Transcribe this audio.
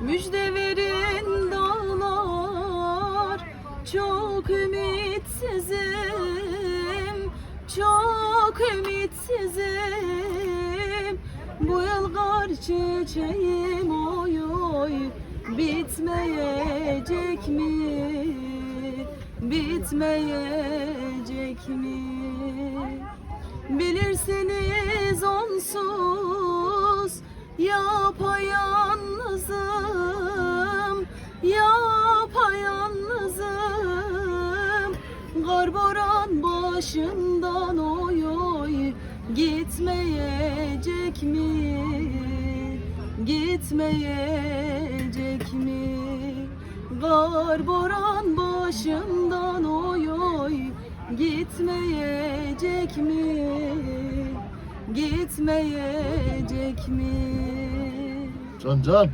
Müjde verin dağlar Çok ümitsizim Çok ümitsizim Bu yıl kar çiçeğim oy oy Bitmeyecek mi? Bitmeyecek mi? Bilirsiniz onsuz yapayalnızım Garboran başından oy oy gitmeyecek mi? Gitmeyecek mi? Garboran başından oy oy gitmeyecek mi? Gitmeyecek mi? Can can.